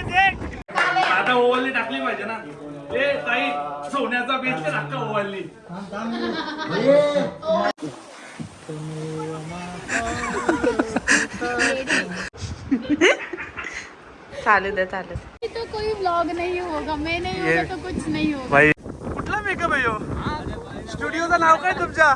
आता ओवलनी टाकली पाहिजे ना. ए ताई सोन्याचा बेच टाका ओवलनी चालू दे चालू दे. तो कोई व्लॉग नहीं होगा मैं नहीं होगा तो कुछ नहीं होगा। भाई। कुठला मेकअप आहे हो? स्टुडिओचं नाव काय तुमच्या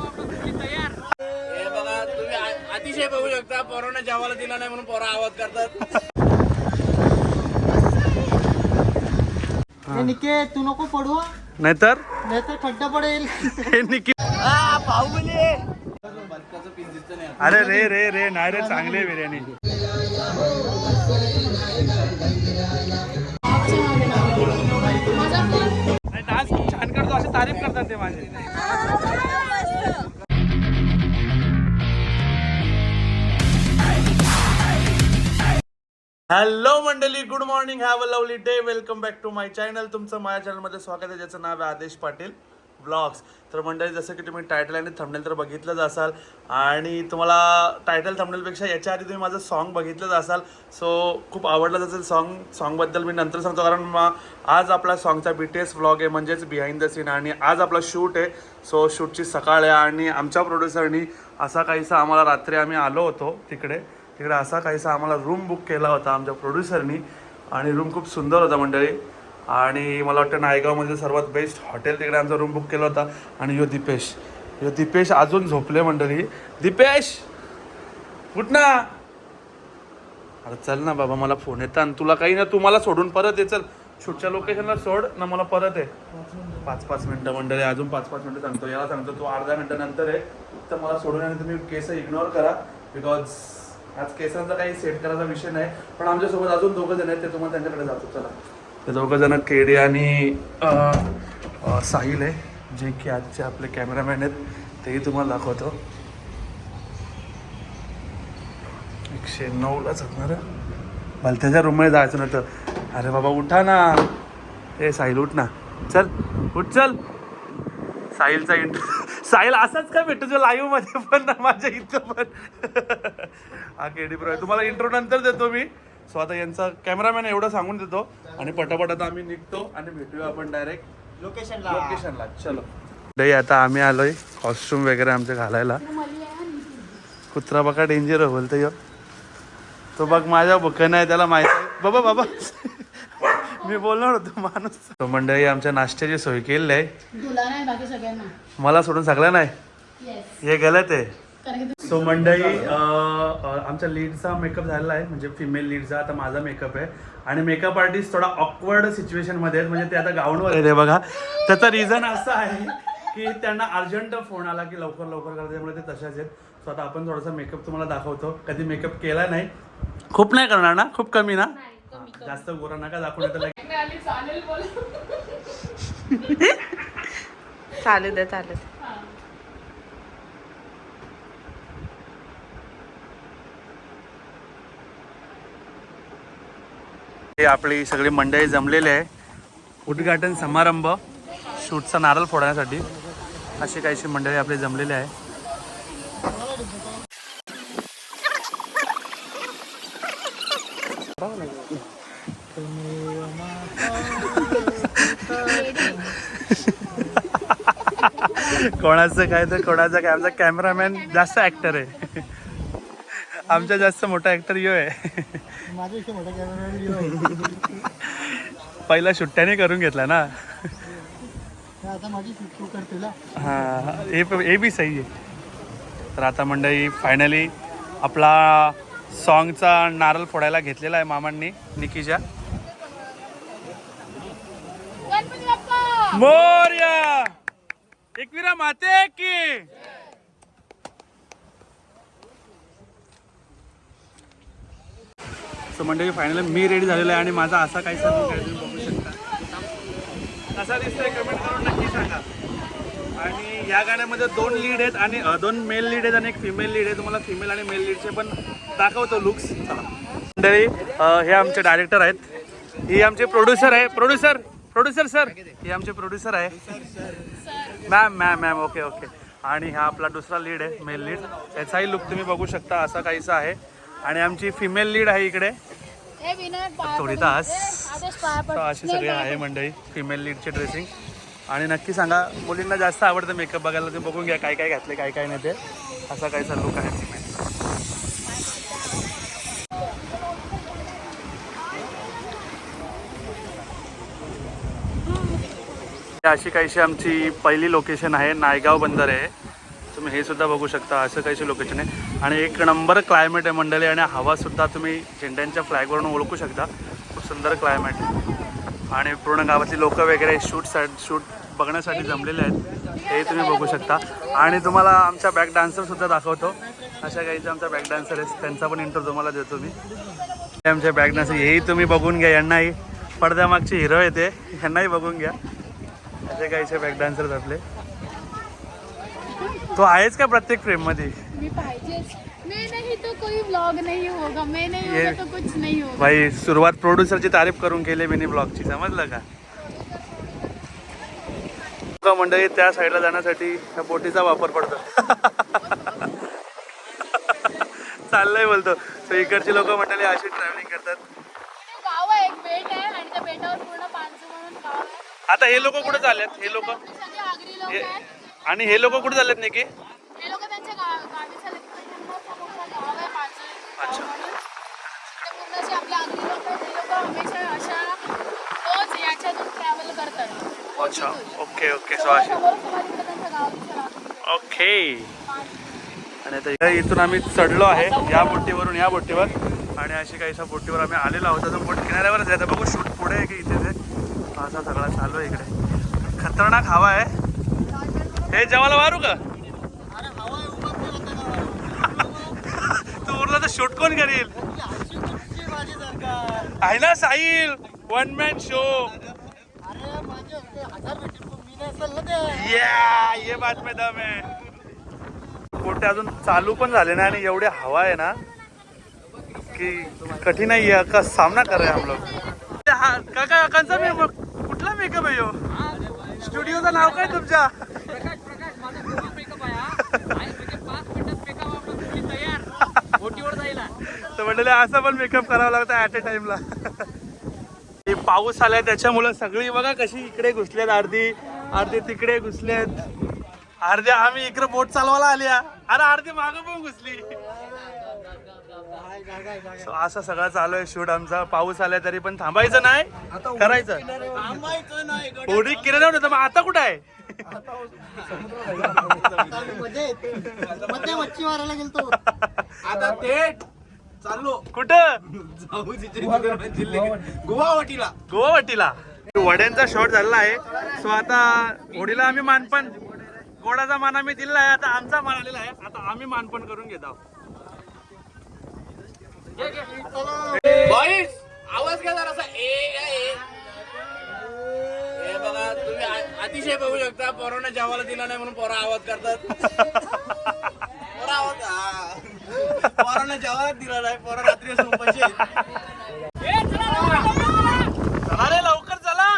हे बघा तुम्ही आ- अतिशय बघू शकता. पोरांना जेवायला दिला नाही म्हणून पोरं आवाज करतात. हे निके तू नको पडू नाहीतर? नाहीतर खड्डा पडेल. हे निकी. अरे रे रे रे नाही रे चांगली बिर्याणी. नाही डान्स खूप छान करतो असे तारीफ करतात ते माझे. हॅलो मंडळी. Good morning have a lovely day welcome back to my channel तुमचं माझ्या चॅनलमध्ये स्वागत आहे ज्याचं नाव आहे आदेश पाटील ब्लॉग्स तर मंडळी जसं की तुम्ही टायटल आणि थंबनेल तर बघितलंच असाल आणि तुम्हाला टायटल थंबनेलपेक्षा याच्या आधी तुम्ही माझं सॉन्ग बघितलंच असाल सो खूप आवडलं असेल सॉन्ग सॉन्गबद्दल मी नंतर सांगतो कारण मग आज आपला सॉन्गचा बी टी एस व्लॉग आहे म्हणजेच बिहाइंड द सीन आणि आज आपला शूट आहे. सो शूटची सकाळ आहे आणि आमच्या प्रोड्युसरनी असा काहीसा आम्हाला रात्री आम्ही आलो होतो तिकडे. तिकडे असा काहीसा आम्हाला रूम बुक केला होता आमच्या प्रोड्युसरनी आणि रूम खूप सुंदर होता मंडळी. आणि मला वाटतं नायगावमध्ये सर्वात बेस्ट हॉटेल तिकडे आमचा रूम बुक केला होता. आणि यो दिपेश. यो दिपेश अजून झोपले मंडळी. दिपेश! कुठ ना! अरे चल ना बाबा मला फोन येतं. आणि तुला काही ना तू मला सोडून परत ये. चल शूटच्या लोकेशनला सोड ना मला परत आहे पाच पाच मिनटं मंडळी अजून पाच पाच मिनटं सांगतो. याला सांगतो तू अर्धा मिनटं नंतर आहे तर मला सोडून आणि तुम्ही केस इग्नोर करा. बिकॉज आज केसांचा काही सेट करायचा विषय नाही पण आमच्यासोबत अजून दोघं जण आहेत ते तुम्हाला त्यांच्याकडे जातो. चला. ते दोघं जण केडे आणि अं, अं, साहिल आहे जे की आजचे आपले कॅमेरामॅन आहेत तेही तुम्हाला दाखवतो. एकशे नऊलाच असणार त्याच्या रूममध्ये जायचं नव्हतं. अरे बाबा उठा ना. ए साहिल उठ ना. चल उठ चल. साहिलचा इंटरव्ह्यू साहिल असाच काय भेटतो जो लाईव्हमध्ये पण माझ्या इथं पण? हा केडी प्रो आहे. तुम्हाला इंट्रो नंतर देतो मी. सो आता यांचा कॅमेरामॅन एवढं सांगून देतो. आणि पटापट आता आम्ही निघतो आणि भेटूया आपण डायरेक्ट लोकेशनला लोकेशनला चलो. नाही आता आम्ही आलोय कॉस्ट्युम वगैरे आमचे घालायला. कुत्रा बघा डेंजर आहे बोलतो यो. तो बघ माझ्या बुकं नाही त्याला माहिती आहे. बाबा बाबा. मी बोलणार होतो माणूस. तो मंडळी आमच्या नाश्त्याची सोय केलेली आहे. तुला नाही बाकी सगळ्यांना. मला सोडून सगळं नाही. येस हे गलत आहे. कारण की सो मंडळी अं, अं, आमच्या लीडचा मेकअप झालेला आहे म्हणजे फिमेल लीडचा आता माझा मेकअप आहे. आणि मेकअप आर्टिस्ट थोडा ऑकवर्ड सिच्युएशनमध्ये आहेत म्हणजे ते आता गाऊनवर आहे बघा त्याचं रिझन असं आहे की त्यांना अर्जंट फोन आला की लवकर लवकर करा त्यामुळे ते तशाच आहेत. सो आता आपण थोडासा मेकअप तुम्हाला दाखवतो. कधी मेकअप केला नाही? खूप नाही करणार ना? खूप कमी ना? जास्त गोरा नका दाखवून तर चालू दे चालू दे. हे आपली सगळी मंडळी जमलेली आहे. उद्घाटन समारंभ शूटचा नारळ फोडण्यासाठी. अशी काहीशी मंडळी आपली जमलेली आहे. कोणाचं काय तर कोणाचं काय. आमचा कॅमेरामॅन जास्त ऍक्टर आहे. आमचा जास्त मोठा ऍक्टर यो आहे. पहिला सुट्ट्याने करून घेतला ना. हा हे बी सही आहे. तर आता मंडळी फायनली आपला सॉन्गचा नारळ फोडायला घेतलेला आहे मामांनी निकीच्या. मोर्या! एकविरा माते की। सो म्हणजे फायनली मी रेडी झालेलो आहे आणि माझा असा काही सर्व तुम्ही बघू शकता. कसा दिसतोय कमेंट करून नक्की सांगा. आणि या गाण्यामध्ये दोन लीड आहेत आणि दोन मेल लीड आहेत आणि एक फिमेल लीड आहे. तुम्हाला फिमेल आणि मेल लीडचे पण दाखवतो लुक्स चला. मंडळी हे आमचे डायरेक्टर आहेत. ही आमचे प्रोड्युसर आहे. प्रोड्युसर प्रोड्युसर सर हे आमचे प्रोड्युसर आहे. Ma'am ma'am ma'am okay okay आणि हा आपला दुसरा लीड आहे मेल लीड याचाही लुक तुम्ही बघू शकता असा काहीसा आहे आणि आमची फिमेल लीड आहे इकडे हे थोडी. तास. तर. अशी सगळी आहे. मंडळी फिमेल लीडची ड्रेसिंग आणि नक्की सांगा मुलींना जास्त आवडतं मेकअप बघायला तुम्ही बघून घ्या काय काय घातले काय काय नाही ते असा काहीसा लुक आहे फिमेल अशी काहीशी आमची पहिली लोकेशन आहे नायगाव बंदर आहे. तुम्ही हे सुद्धा बघू शकता असं काहीशी लोकेशन आहे. आणि एक नंबर क्लायमेट आहे मंडळी आणि हवासुद्धा तुम्ही झेंड्यांच्या फ्लॅगवरून ओळखू शकता. खूप सुंदर क्लायमेट आणि पूर्ण गावातली लोक वगैरे शूट शूट बघण्यासाठी जमलेले आहेत. हे तुम्ही बघू शकता. आणि तुम्हाला आमचा बॅक डान्सरसुद्धा दाखवतो. अशा काहीचे आमचा बॅक डान्सर आहे. त्यांचा पण इंटरव्ह्यू तुम्हाला देतो मी. हे आमचे बॅक डान्सर हेही तुम्ही बघून घ्या. यांनाही पडद्यामागचे हिरो येते. यांनाही बघून घ्या. असे काहीचे बॅक डान्सर आपले. तो आहेच का प्रत्येक फ्रेममध्ये? मी पाहिजेच. मैं नहीं तो कोई व्लॉग नहीं होगा. मैं नहीं ये- होगा तो कुछ नहीं होगा. भाई सुरुवात प्रोड्युसरची तारीफ करून केली मिनी ब्लॉगची समजलं का? मंडळी त्या साईडला जाण्यासाठी ह्या बोटीचा वापर पडतो. चाललंय बोलतो. इकडची लोक मंडळी अशी ट्रॅव्हलिंग करतात. आता हे लोक कुठे चाललेत? हे लोक? ते आणि हे लोक कुठे चाललेत हे पानसू अच्छा. ते ते ओके ओके. ओके. आणि आता इथे इथून आम्ही चढलो आहे या बोटीवरून या बोटीवर. आणि अशी काहीशा बोटीवर आम्ही आलेलो आहोत. अजून बोट किनाऱ्यावरच आहे. बघू शूट पुढे आहे की इथे ते. असा सगळा चालू आहे इकडे. खतरनाक हवा आहे. हे जेवायला वारू का तू उरला तर शूट कोण करील? आहे ना साहिल? वन मॅन शो या ये बातमी दम आहे बोटे अजून चालू पण झाले नाही आणि एवढी हवा आहे ना की कठीण आहे का सामना कर रहे हम लोग. काका काकांचा मी मेकअप आहे हो स्टुडिओचं नाव काय तुमच्या? तर म्हटलं असं पण मेकअप करावा लागतं ऍट अ टाइमला पाऊस आलाय त्याच्यामुळं सगळी बघा कशी इकडे घुसल्यात अर्धी. अर्धी तिकडे घुसलेत अर्धे आम्ही इकडे बोट चालवायला आल्या अरे अर्धी मागं पण घुसली. असं सगळं चालू आहे शूट आमचा. पाऊस आलाय तरी पण थांबायचं नाही. करायचं. थांबायचं नाही थोडी किरण होतं मग आता कुठं आहे? मध्ये मध्ये मच्छी मारायला गेलतो आता थेट चाललो कुठं गुवाहाटीला. गोवावटीला वड्यांचा शॉट झालेला आहे. सो आता होडीला आम्ही मानपण. गोडाचा मान आम्ही दिलेला आहे. आता आमचा मान आलेला आहे. आता आम्ही मानपण करून घेत आहोत. बॉईस आवाज काय जरासा. ए या ए. हे बघा तुम्ही अतिशय बघू शकता पोरांना जेवायला दिला नाही म्हणून पोरा आवाज करतात. पोरा आवाज हा. पोरांना जेवायला दिला नाही पोरा रात्री. चला रे लवकर चला.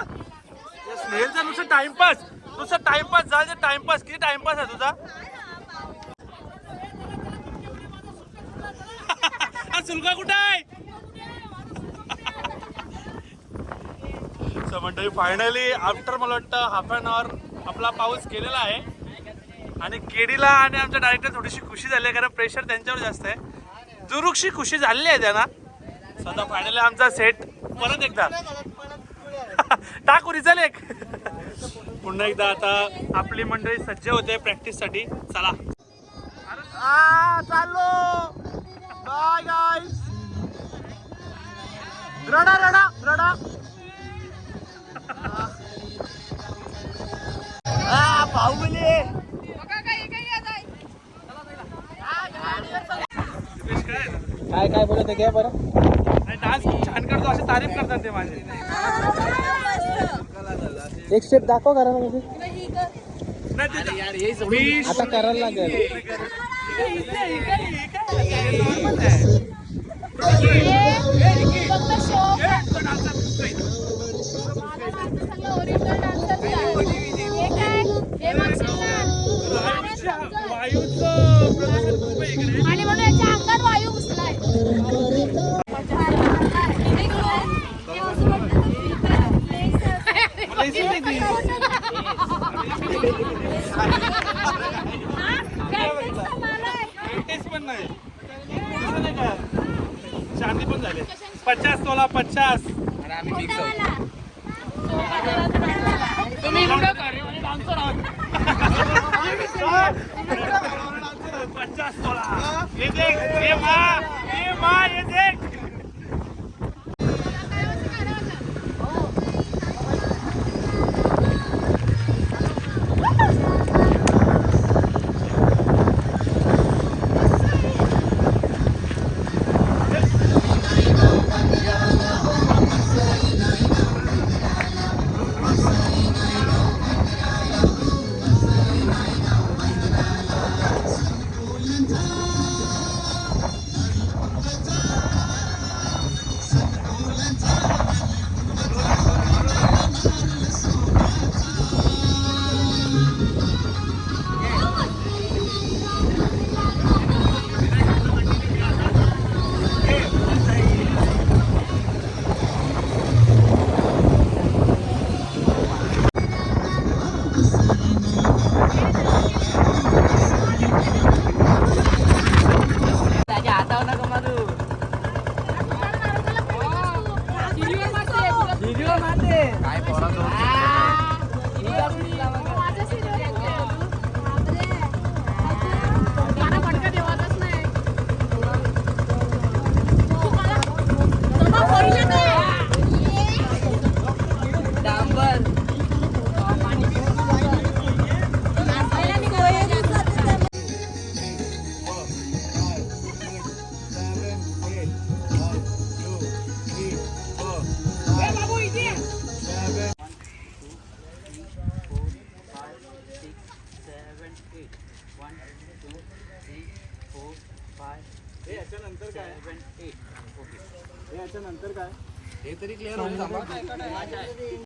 स्नेहलचा नुसतं टाइमपास नुसतं टाइमपास जा टाइमपास किती टाइमपास आहे तुझा? चुलका कुठं आहे? मंडळी फायनली आफ्टर मला वाटतं हाफ अन आवर आपला पाऊस केलेला आहे. आणि केडीला आणि आमच्या डायरेक्टर थोडीशी खुशी झाली आहे कारण प्रेशर त्यांच्यावर जास्त आहे. दुरुक्षी खुशी झालेली आहे त्यांना. स्वतः फायनली आमचा सेट परत एकदा. टाकू रिझल एक. पुन्हा एकदा आता आपली मंडळी सज्ज होते प्रॅक्टिससाठी. चला. चाललो. बाय गाईस रडा रडा रडा बाहुबली काय काय बोलत घ्या बरं. डान्स खूप छान करतो अशी तारीफ करतात ते माझे. एक स्टेप दाखव करा ना म्हणजे आता करायला लागेल. नाही का चांदी पण झाले पचास तोला पचास. आहात. पचास तोला ये देख ये मा ये मा ये देख.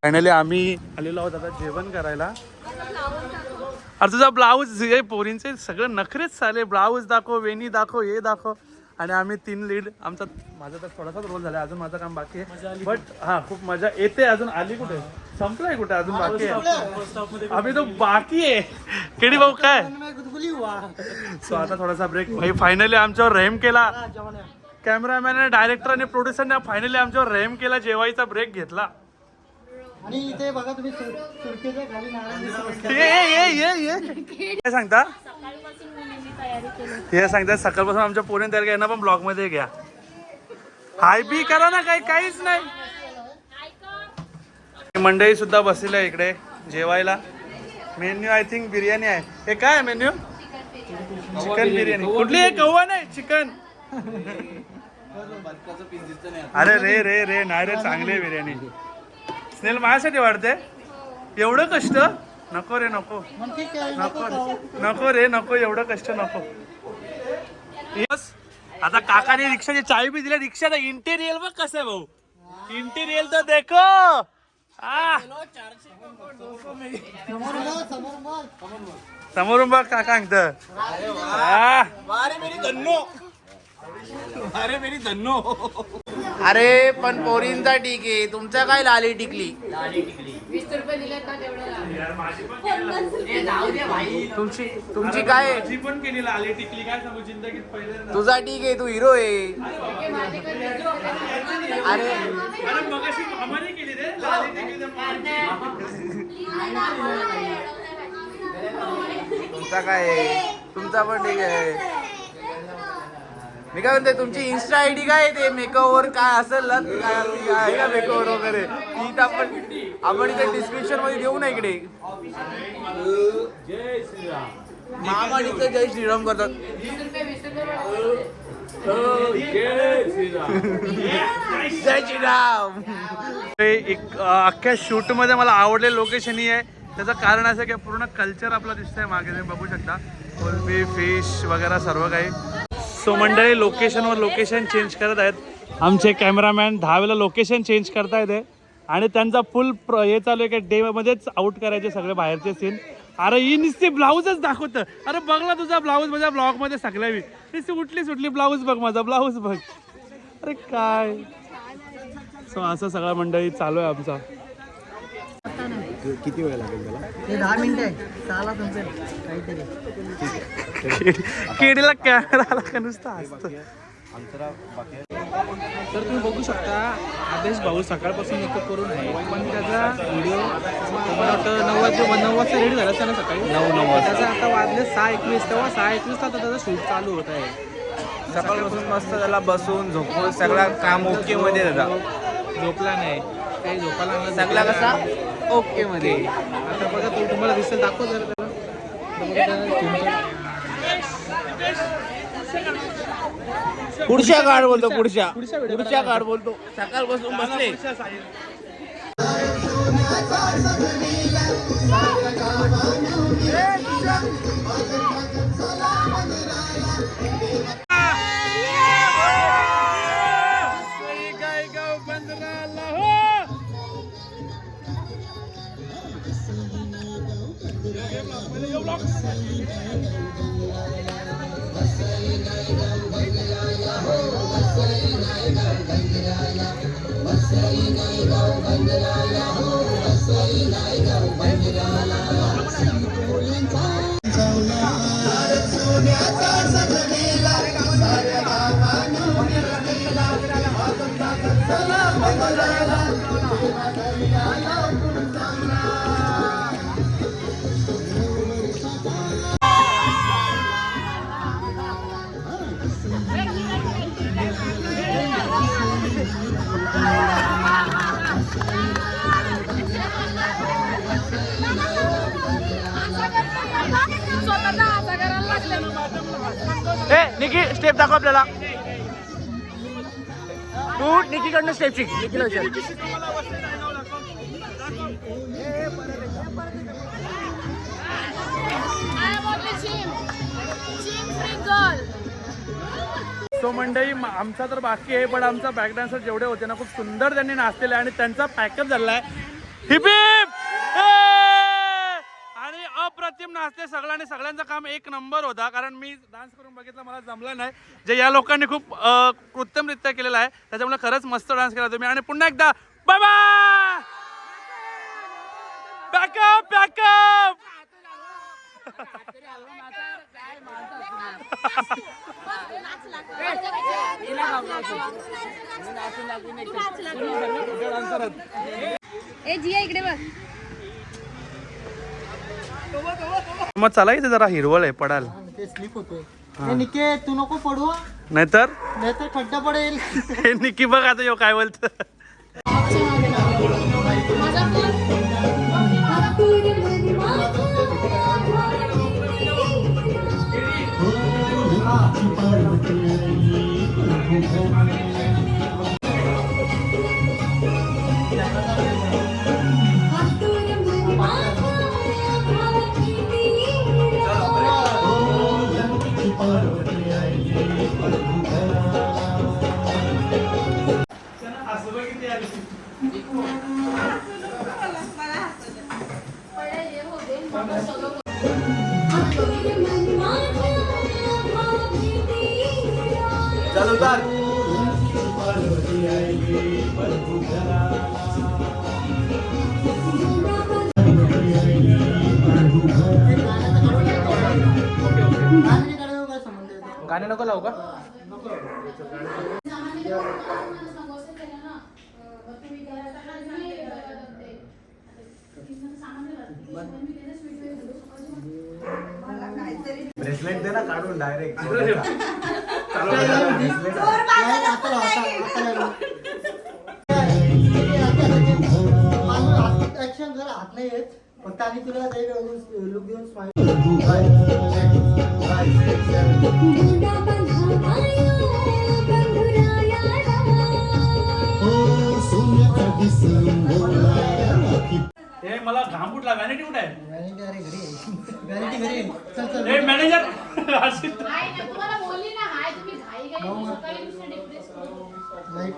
फायनली आम्ही आलेलो आहोत आता जेवण करायला. अरे तुझा ब्लाऊज हे पोरींचे सगळं नखरेच चाले ब्लाऊज दाखव वेणी दाखव हे दाखव. आणि आम्ही तीन लीड आमचा माझा तर थोडासाच रोल झाला अजून माझं काम बाकी आहे. बट हा खूप मजा येते अजून. आली कुठे? संपलाय कुठे? अजून बाकी आहे. आम्ही तो बाकी आहे. केडी भाऊ काय? सो आता थोडासा ब्रेक भाई फायनली आमच्यावर रेम केला. कॅमेरामॅन आणि डायरेक्टर आणि प्रोड्युसरने फायनली आमच्यावर रेम केला जेवायचा ब्रेक घेतला. आणि इथे बघा तुम्ही सुरकेच्या खाली सांगता? हे सांगतात सकाळपासून आमच्या पोरीने तयार यांना पण ब्लॉगमध्ये घ्या. हाय बी करा ना काही काहीच नाही. मंडळी सुद्धा बसलेली आहे इकडे जेवायला. मेन्यू आय थिंक बिर्याणी आहे. हे काय मेन्यू? चिकन बिर्याणी. कुठली कव्वा नाही चिकन. अरे रे रे रे नाही रे चांगली बिर्याणी. स्नेल माझ्यासाठी वाढते? एवढं कष्ट? नको रे नको. नको नको रे. नको एवढं कष्ट नको. आता काकाने रिक्षाची चावी बी दिल्या रिक्षाचा इंटेरियल बघ कसं आहे भाऊ. इंटेरियल तर देखो. समोरून बघ काका सांगतं अरे मेरी धन्नो. अरे पण पोरींचा ठीक आहे. तुमचा काय लाली टिकली? तुमची तुमची काय? आहे? पण केली आली टिकली. काय सांगू जिंदगीत पहिले तुझा ठीक आहे तू हिरो आहे. अरे अरे. मगाशी मामाने केली रे. लाली टिकली तर मामाची. तुमचा काय आहे? तुमचा पण ठीक आहे. मी काय म्हणते तुमची इन्स्टा आय डी काय ते मेकओव्हर काय असेल ना आहे का मेकओव्हर वगैरे? ती तर आपण आपण इथे डिस्क्रिप्शनमध्ये देऊ ना इकडे. महामाडीचं जय श्रीराम करतात. जय श्रीराम. ते एक अख्ख्या शूटमध्ये मला आवडले लोकेशन ही आहे. त्याचं कारण असं की पूर्ण कल्चर आपला दिसतंय मागे तुम्ही बघू शकता. कोलबी फिश वगैरे सर्व काही. सो मंडळी लोकेशनवर लोकेशन चेंज करत आहेत. आमचे कॅमेरामॅन दहा वेळेला लोकेशन चेंज करतायत आहे आणि त्यांचा फुल प्र हे चालू आहे की डेमध्येच आउट करायचे सगळे बाहेरचे सीन अरे ही नुसती ब्लाऊजच दाखवत. अरे बघला तुझा ब्लाऊज माझ्या ब्लॉगमध्ये सगळ्या मी नुसती उठली सुटली ब्लाऊज बघ माझा ब्लाऊज बघ. अरे काय? सो असं सगळा मंडळी चालू आहे आमचा. ते दहा मिनिटं आहे. सहाला संपेल. काहीतरी. केडीला कॅमेरा का नुसतं असतं. तर तुम्ही बघू शकता आदेश भाऊ सकाळपासून मेकअप करून आहे. पण त्याचा व्हिडिओ मला वाटतं नऊ वाजता नऊ वाजता रेडी झाला असता ना सकाळी? नऊ नऊ वाजता. त्याचा आता वाजले सहा एकवीस. तेव्हा सहा एकवीसला आता त्याचा शूट चालू होत आहे. सकाळपासून मस्त त्याला बसून झोपून सगळा काम ओके मध्ये त्याचा. झोपला नाही. काही झोपायला सगळा कसा? ओके मध्ये. आता बघा तो तुम्हाला दिसेल दाखव जरा त्याला. पुढच्या काढ बोलतो पुढच्या. पुढच्या. काढ बोलतो. सकाळपासून बसले. ए निकी स्टेप दाखव आपल्याला तू निकीकडनं स्टेप शिक निकीला विचार सो मंडळी आमचा तर बाकी आहे पण आमचा बॅक डान्सर जेवढे होते ना खूप सुंदर त्यांनी नाचलेले आहे आणि त्यांचा पॅकअप झाला आहे. Hip hip! ए! आणि अप्रतिम नाचते सगळ्यांनी सगळ्यांचं काम एक नंबर होता. कारण मी डान्स करून बघितलं मला जमलं नाही. जे या लोकांनी खूप कृत्रिमरित्या केलेलं आहे त्याच्यामुळे खरंच मस्त डान्स केला तुम्ही. आणि पुन्हा एकदा बाबा बॅकअप बॅकअप ए जिया इकडे बघ. मग चला इथे जरा हिरवळ आहे पडाल. ते स्लिप होतोय. ए, निके तू नको पडू हं. नाहीतर? नाहीतर खड्डा पडेल. हे निकी बघ आता यो काय बोलत. गाण्याने करायला काय संबंध येतो गाणे नको लावू का नाही, आता आता लाव. माझं हात- action जरा हात नाही येत फक्त आम्ही तुला लुक देऊन स्माईल मला घाम कुठला व्हॅनिटी कुठे आहे? व्हॅनिटी अरे घरी. व्हॅनिटी घरी आहे. चल चल. मॅनेजर अशी हाय ना तुम्हाला बोलली ना हाय तुम्ही घाई घाई सकाळी दुसरे डिप्रेस लाइट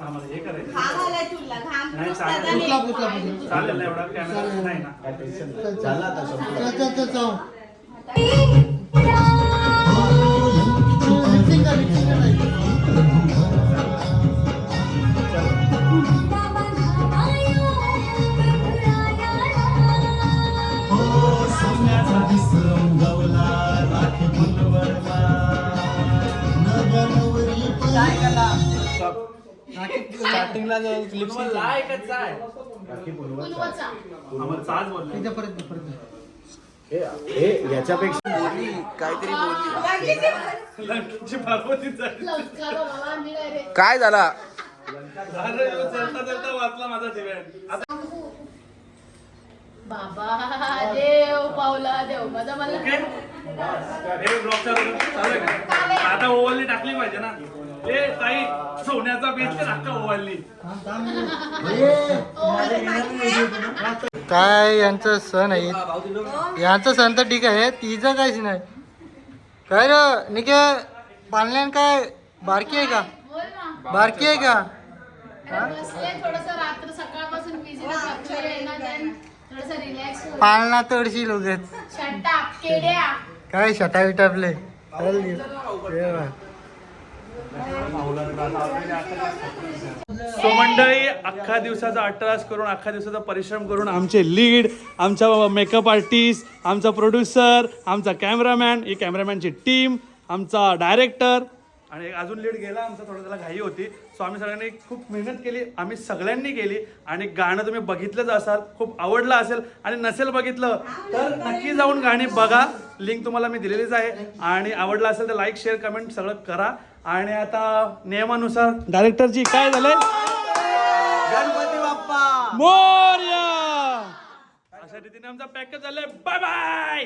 आम्हाला हे करायचं. घाम आलाय तुला घाम नाही, चालेल. चालेल. ना एवढा कॅमेरा नाही ना. चल चल चल जाऊ लिपसिंग उलवचा आम्हाला चाच बोलले इथं परत दे, परत दे. लंकेची पार्वती झाली. लवकर बाबा मी काय झाला? अरे, चलता चलता वाचला माझा दिव्यान. आता बाबा देव पावला देव. माझा मला ओके? हे ब्लॉग चालू चालू आहे का आता ओव्हलनी टाकली पाहिजे ना. ए ताई सोन्याचा बेच काय यांचं सण आहे? यांचं सण तर ठीक आहे तिचं काहीच नाही. काय र निके पाळण्यान काय बारकी आहे का? बारकी आहे का? पाळणा तडशी लोक काय शटा विटापले. सो मंडळी अख्खा दिवसाचा अट्टास करून अख्खा दिवसाचा परिश्रम करून आमचे लीड आमचा मेकअप आर्टिस्ट आमचा प्रोड्युसर आमचा कॅमेरामॅन ही कॅमेरामॅनची टीम आमचा डायरेक्टर आणि एक अजून लीड गेला आमचा थोडं त्याला घाई होती. सो आम्ही सगळ्यांनी खूप मेहनत केली आम्ही सगळ्यांनी केली. आणि गाणं तुम्ही बघितलंच असाल खूप आवडलं असेल आणि नसेल बघितलं तर नक्की जाऊन गाणी बघा. लिंक तुम्हाला मी दिलेलीच आहे. आणि आवडलं असेल तर लाईक शेअर कमेंट सगळं करा. आणि आता नियमानुसार डायरेक्टरची काय झालंय? गणपती बाप्पा. मोर्या! अशा रीतीने आमचा पॅकेज झालाय. Bye bye